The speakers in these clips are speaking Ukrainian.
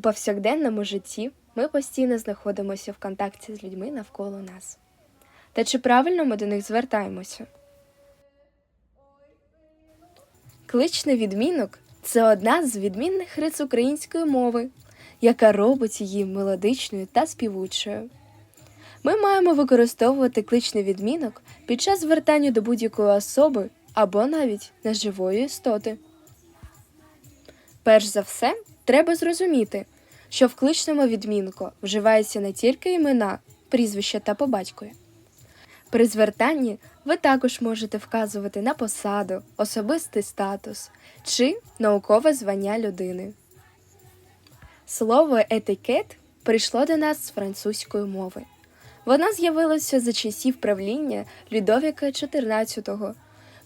повсякденному житті ми постійно знаходимося в контакті з людьми навколо нас. Та чи правильно ми до них звертаємося? Кличний відмінок це одна з відмінних рис української мови, яка робить її мелодичною та співучою. Ми маємо використовувати кличний відмінок під час звертання до будь-якої особи або навіть неживої істоти. Перш за все, треба зрозуміти, що в кличному відмінку вживаються не тільки імена, прізвища та по батькові. При звертанні ви також можете вказувати на посаду, особистий статус чи наукове звання людини. Слово етикет прийшло до нас з французької мови. Вона з'явилася за часів правління Людовіка XIV,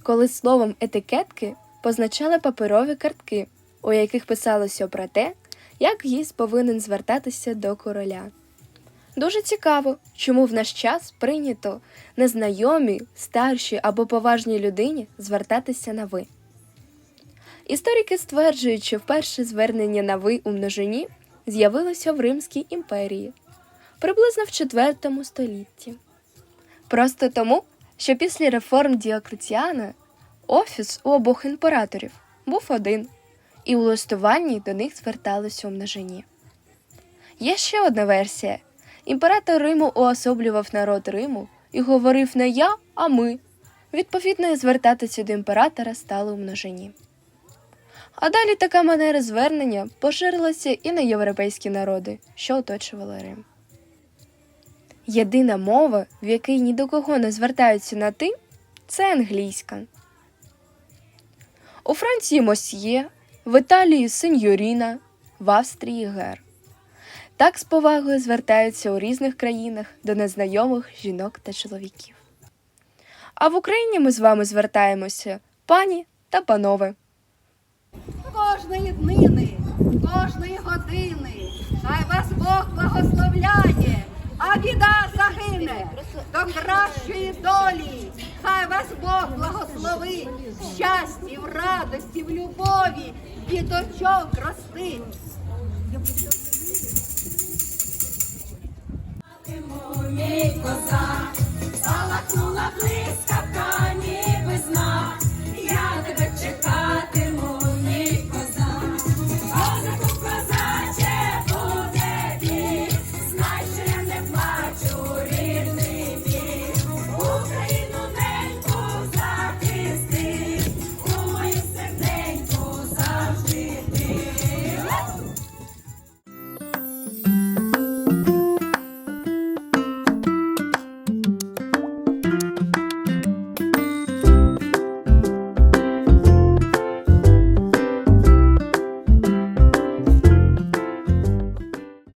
коли словом етикетки позначали паперові картки, у яких писалося про те, як гість повинен звертатися до короля. Дуже цікаво, чому в наш час прийнято незнайомій, старшій або поважній людині звертатися на ви. Історики стверджують, що вперше звернення на ви у множині з'явилося в Римській імперії приблизно в IV столітті. Просто тому, що після реформ Діоклетіана офіс у обох імператорів був один, і у листуванні до них зверталися у множині. Є ще одна версія. Імператор Риму уособлював народ Риму і говорив не я, а ми. Відповідно, звертатися до імператора стали у множині. А далі така манера звернення поширилася і на європейські народи, що оточували Рим. Єдина мова, в якій ні до кого не звертаються на ти, це англійська. У Франції мосьє, в Італії сеньоріна, в Австрії гер. Так з повагою звертаються у різних країнах до незнайомих жінок та чоловіків. А в Україні ми з вами звертаємося пані та панове. кожної днини, кожної години. Хай вас Бог благословляє, а біда загине до кращої долі. Хай вас Бог благословить в щасті, в радості, в любові, діточок ростить. Мій коза, спалахнула близька